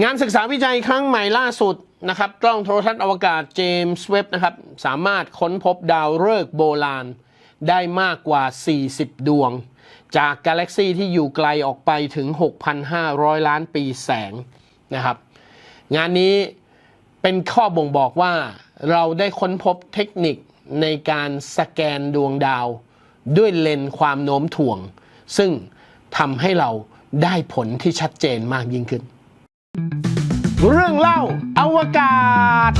งานศึกษาวิจัยครั้งใหม่ล่าสุดนะครับกล้องโทรทัศน์อวกาศเจมส์เว็บนะครับสามารถค้นพบดาวฤกษ์โบราณ ได้มากกว่า 40 ดวง จากกาแล็กซีที่อยู่ไกลออกไปถึง 6,500 ล้านปีแสงนะครับ งานนี้เป็นข้อบ่งบอกว่าเราได้ค้นพบเทคนิคในการสแกนดวงดาว ด้วยเลนส์ความโน้มถ่วง ซึ่งทำให้เราได้ผลที่ชัดเจนมากยิ่งขึ้น เรื่องเล่าอวกาศ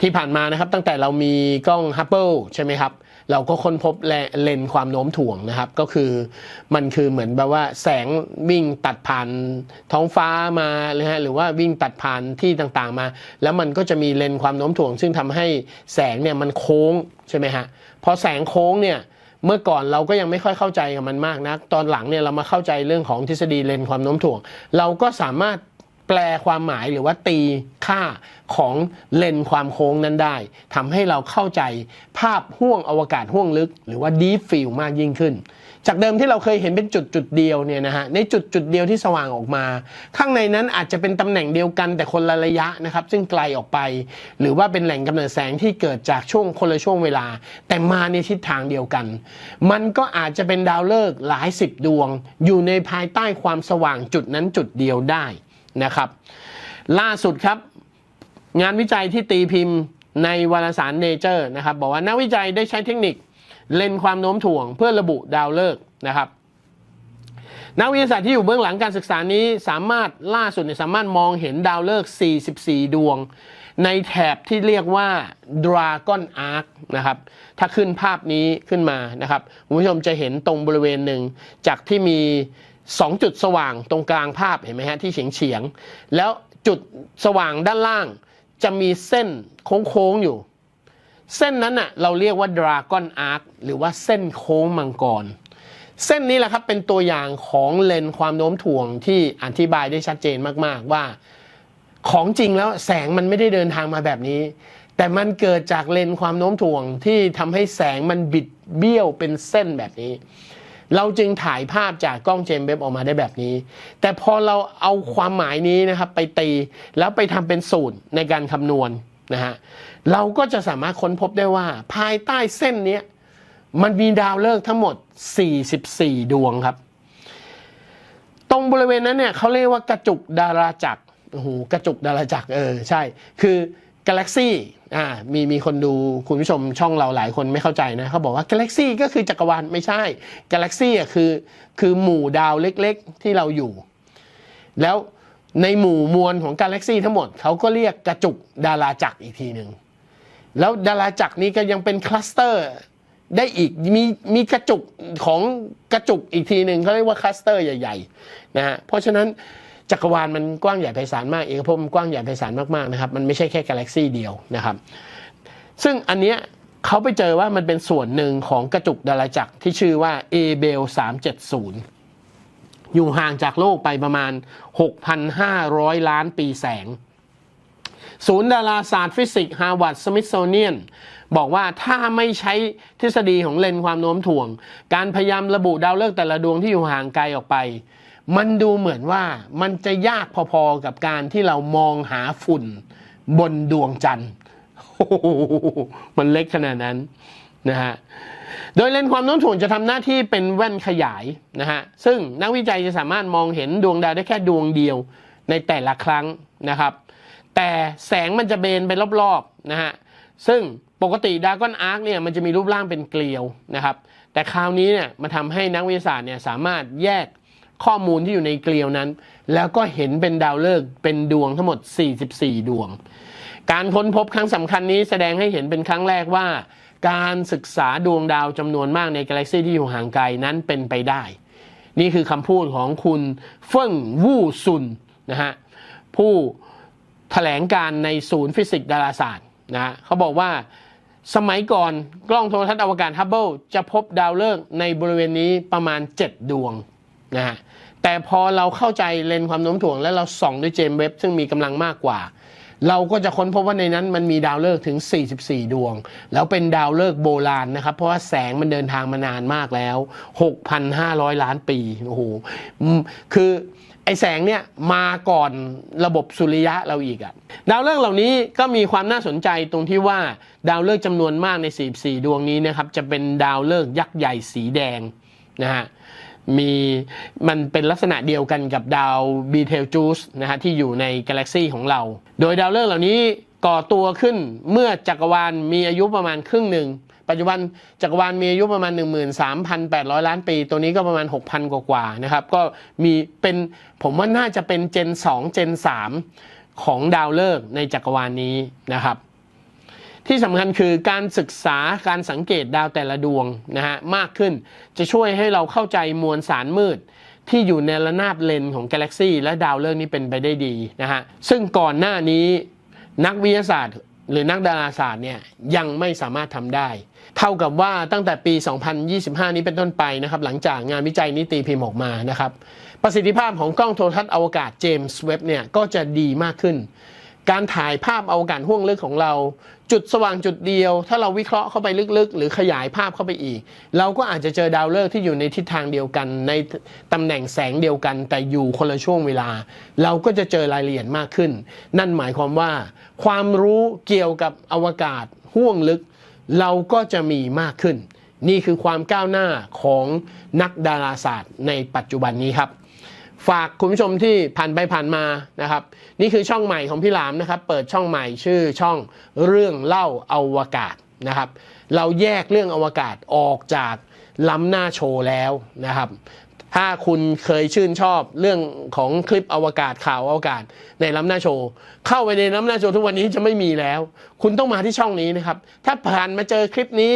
ที่ผ่านมานะครับตั้งแต่เรามีกล้องฮับเบิลใช่ไหมครับ เราก็ค้นพบเลนความโน้มถ่วงนะครับ ก็คือมันคือเหมือนแบบว่าแสงวิ่งตัดผ่านท้องฟ้ามาเลยฮะหรือว่าวิ่งตัดผ่านที่ต่างๆมา แล้วมันก็จะมีเลนความโน้มถ่วง ซึ่งทำให้แสงเนี่ยมันโค้งใช่ไหมฮะพอแสงโค้งเนี่ย เมื่อก่อนเราก็ยังไม่ค่อยเข้าใจกับมันมากนะตอนหลังเนี่ยเรามาเข้าใจเรื่องของทฤษฎีเลนความโน้มถ่วง เราก็สามารถแปลความหมายหรือว่าตีค่าของเลนความโค้งนั้นได้ทำให้เราเข้าใจภาพห่วงอวกาศห่วงลึก หรือว่า deep field มากยิ่งขึ้น จากเดิมที่เราเคยเห็นเป็นจุดจุดเดียวเนี่ยนะฮะในจุดจุดเดียวที่สว่างออกมา ข้างในนั้นอาจจะเป็นตำแหน่งเดียวกันแต่คนละระยะนะครับ ซึ่งไกลออกไป หรือว่าเป็นแหล่งกำเนิดแสงที่เกิดจากช่วงคนละช่วงเวลา แต่มาในทิศทางเดียวกัน มันก็อาจจะเป็นดาวฤกษ์หลายสิบดวง อยู่ในภายใต้ความสว่างจุดนั้นจุดเดียวได้นะครับ ล่าสุดครับ งานวิจัยที่ตีพิมพ์ในวารสาร Nature นะครับ บอกว่านักวิจัยได้ใช้เทคนิค เลนความโน้มถ่วงเพื่อระบุดาวฤกษ์นะครับนักวิทยาศาสตร์ที่อยู่เบื้องหลังการศึกษานี้สามารถล่าสุดสามารถมองเห็นดาวฤกษ์ 44 ดวง ในแถบที่เรียกว่า Dragon Arc นะครับ ถ้าขึ้นภาพนี้ขึ้นมานะครับคุณผู้ชมจะเห็นตรงบริเวณหนึ่ง จากที่มี 2 จุดสว่างตรงกลางภาพเห็นไหมฮะที่เฉียงเฉียง แล้วจุดสว่างด้านล่างจะมีเส้นโค้งๆอยู่ เส้นนั้นน่ะเราเรียกว่า Dragon Arc หรือว่าเส้นโค้งมังกร เส้นนี้แหละครับเป็นตัวอย่างของเลนส์ความโน้มถ่วงที่อธิบายได้ชัดเจนมากๆว่า ของจริงแล้วแสงมันไม่ได้เดินทางมาแบบนี้ แต่มันเกิดจากเลนส์ความโน้มถ่วงที่ทำให้แสงมันบิดเบี้ยวเป็นเส้นแบบนี้ เราจึงถ่ายภาพจากกล้องเจมส์เว็บออกมาได้แบบนี้ แต่พอเราเอาความหมายนี้นะครับไปตีแล้วไปทำเป็นสูตรในการคำนวณ นะฮะเราก็จะสามารถค้นพบได้ว่า ภายใต้เส้นนี้มันมีดาวฤกษ์ทั้งหมด 44 ดวงครับ ตรงบริเวณนั้นเนี่ยเขาเรียกว่ากระจุกดาราจักรโอ้โหกระจุกดาราจักรเออใช่ คือกาแล็กซี่อ่ามีมีคนดูคุณผู้ชมช่องเราหลายคนไม่เข้าใจนะเขาบอกว่ากาแล็กซี่ก็คือจักรวาลไม่ใช่กาแล็กซี่อะคือคือหมู่ดาวเล็กๆที่เราอยู่ แล้ว ในหมู่มวลของกาแล็กซี่ทั้งหมดเขาก็เรียกกระจุกดาราจักรอีกทีหนึ่งแล้วดาราจักรนี้ก็ยังเป็นคลัสเตอร์ได้อีกมีมีกระจุกของกระจุกอีกทีหนึ่งเขาเรียกว่าคลัสเตอร์ใหญ่ๆนะฮะเพราะฉะนั้นจักรวาลมันกว้างใหญ่ไพศาลมากเอกภพมันกว้างใหญ่ไพศาลมากๆนะครับมันไม่ใช่แค่กาแล็กซี่เดียวนะครับ ซึ่งอันเนี้ยเขาไปเจอว่ามันเป็นส่วนหนึ่งของกระจุกดาราจักรที่ชื่อว่า a b e l 370 อยู่ห่างจากโลกไปประมาณ 6,500 ล้านปีแสง ศูนย์ดาราศาสตร์ฟิสิกส์ฮาร์วาร์ดสมิธโซเนียนบอกว่าถ้าไม่ใช้ทฤษฎีของเลนความโน้มถ่วง การพยายามระบุดาวฤกษ์แต่ละดวงที่อยู่ห่างไกลออกไป มันดูเหมือนว่ามันจะยากพอๆกับการที่เรามองหาฝุ่นบนดวงจันทร์มันเล็กขนาดนั้น นะฮะโดยเลนส์ความโน้มถ่วงจะทำหน้าที่เป็นแว่นขยายนะฮะซึ่งนักวิจัยจะสามารถมองเห็นดวงดาวได้แค่ดวงเดียวในแต่ละครั้งนะครับ แต่แสงมันจะเบนไปรอบๆนะฮะซึ่งปกติดากอนอาร์คเนี่ยมันจะมีรูปร่างเป็นเกลียวนะครับ แต่คราวนี้เนี่ยมันทำให้นักวิทยาศาสตร์เนี่ยสามารถแยกข้อมูลที่อยู่ในเกลียวนั้น แล้วก็เห็นเป็นดาวฤกษ์เป็นดวงทั้งหมด 44 ดวง การค้นพบครั้งสำคัญนี้แสดงให้เห็นเป็นครั้งแรกว่า การศึกษาดวงดาวจำนวนมากในกาแล็กซีที่อยู่ห่างไกลนั้นเป็นไปได้ นี่คือคำพูดของคุณเฟิ่งวู่ซุนนะฮะผู้แถลงการในศูนย์ฟิสิกส์ดาราศาสตร์นะฮะเขาบอกว่าสมัยก่อนกล้องโทรทัศน์อวกาศฮับเบิลจะพบดาวฤกษ์ในบริเวณนี้ประมาณ 7 ดวงนะฮะแต่พอเราเข้าใจเลนส์ความโน้มถ่วงและเราส่องด้วยเจมส์เว็บซึ่งมีกำลังมากกว่า เราก็จะค้นพบว่าในนั้นมันมีดาวฤกษ์ถึง 44 ดวง แล้วเป็นดาวฤกษ์โบราณนะครับ เพราะว่าแสงมันเดินทางมานานมากแล้ว 6,500 ล้านปี โอ้โห คือไอแสงเนี่ยมาก่อนระบบสุริยะเราอีกอะดาวฤกษ์เหล่านี้ก็มีความน่าสนใจตรงที่ว่าดาวฤกษ์จำนวนมากใน 44 ดวงนี้นะครับจะเป็นดาวฤกษ์ยักษ์ใหญ่สีแดงนะฮะ มีมันเป็นลักษณะเดียวกันกับดาวบีเทลจูสนะฮะที่อยู่ในกาแล็กซีของเรา โดยดาวฤกษ์เหล่านี้ก่อตัวขึ้นเมื่อจักรวาลมีอายุประมาณครึ่งหนึ่ง ปัจจุบันจักรวาลมีอายุประมาณ 13,800 ล้านปี ตัวนี้ก็ประมาณ 6,000 กว่าๆนะครับ ก็มีเป็นผมว่าน่าจะเป็นเจน 2 เจน 3 ของดาวฤกษ์ในจักรวาลนี้นะครับ ที่สำคัญคือการศึกษาการสังเกตดาวแต่ละดวงนะฮะมากขึ้นจะช่วยให้เราเข้าใจมวลสารมืด ที่อยู่ในระนาบเลนของกาแล็กซีและดาวฤกษ์นี้เป็นไปได้ดีนะฮะซึ่งก่อนหน้านี้นักวิทยาศาสตร์ หรือนักดาราศาสตร์เนี่ยยังไม่สามารถทำได้ เท่ากับว่าตั้งแต่ปี 2025 นี้เป็นต้นไปนะครับหลังจากงานวิจัยนี้ตีพิมพ์ออกมานะครับประสิทธิภาพของกล้องโทรทัศน์อวกาศเจมส์เว็บเนี่ยก็จะดีมากขึ้น การถ่ายภาพเอวกาศห้วงลึกของเรา จุดสว่างจุดเดียว ถ้าเราวิเคราะห์เข้าไปลึกๆ หรือขยายภาพเข้าไปอีก เราก็อาจจะเจอดาวฤกษ์ที่อยู่ในทิศทางเดียวกัน ในตำแหน่งแสงเดียวกัน แต่อยู่คนละช่วงเวลา เราก็จะเจอรายละเอียดมากขึ้น นั่นหมายความว่า ความรู้เกี่ยวกับอวกาศห้วงลึก เราก็จะมีมากขึ้น นี่คือความก้าวหน้าของนักดาราศาสตร์ในปัจจุบันนี้ครับ ฝากคุณผู้ชมที่ผ่านไปผ่านมานะครับ นี่คือช่องใหม่ของพี่หลามนะครับ เปิดช่องใหม่ชื่อช่องเรื่องเล่าอวกาศนะครับ เราแยกเรื่องอวกาศออกจากล้ำหน้าโชว์แล้วนะครับ ถ้าคุณเคยชื่นชอบเรื่องของคลิปอวกาศข่าวอวกาศในล้ำหน้าโชว์ เข้าไปในล้ำหน้าโชว์ทุกวันนี้จะไม่มีแล้ว คุณต้องมาที่ช่องนี้นะครับ ถ้าผ่านมาเจอคลิปนี้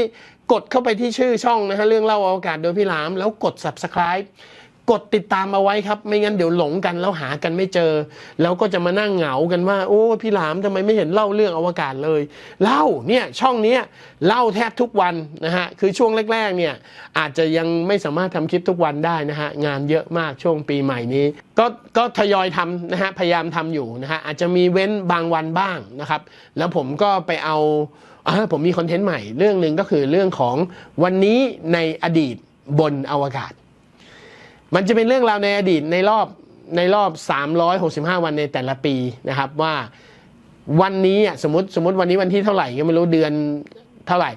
กดเข้าไปที่ชื่อช่องนะฮะเรื่องเล่าอวกาศโดยพี่หลาม แล้วกด subscribe กดติดตามเอาไว้ครับ ไม่งั้นเดี๋ยวหลงกันแล้วหากันไม่เจอ แล้วก็จะมานั่งเหงากันว่า โอ้พี่หลามทำไมไม่เห็นเล่าเรื่องอวกาศเลยเล่าเนี่ยช่องเนี้ยเล่าแทบทุกวันนะฮะคือช่วงแรกๆเนี่ยอาจจะยังไม่สามารถทำคลิปทุกวันได้นะฮะงานเยอะมากช่วงปีใหม่นี้ ก็ก็ทยอยทำนะฮะพยายามทำอยู่นะฮะอาจจะมีเว้นบางวันบ้างนะครับ แล้วผมก็ไปเอาอ่าผมมีคอนเทนต์ใหม่เรื่องหนึ่งก็คือเรื่องของวันนี้ในอดีตบนอวกาศ มันจะเป็นเรื่องราวในอดีตในรอบในรอบ 365 วันในแต่ละปีนะครับว่าวันนี้อะสมมติสมมติวันนี้วันที่เท่าไหร่ก็ไม่รู้เดือนเท่าไหร่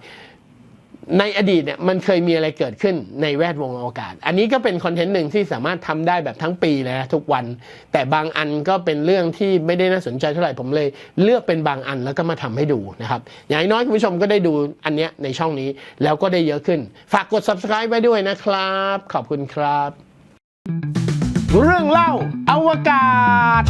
ในอดีตเนี่ยมันเคยมีอะไรเกิดขึ้นในแวดวงอวกาศ อันนี้ก็เป็นคอนเทนต์หนึ่งที่สามารถทำได้แบบทั้งปีเลยนะทุกวัน แต่บางอันก็เป็นเรื่องที่ไม่ได้น่าสนใจเท่าไหร่ผมเลย เลือกเป็นบางอันแล้วก็มาทำให้ดูนะครับ อย่างน้อยคุณผู้ชมก็ได้ดูอันเนี้ยในช่องนี้แล้วก็ได้เยอะขึ้น ฝากกด subscribe ไว้ด้วยนะครับ ขอบคุณครับ เรื่องเล่าอวกาศ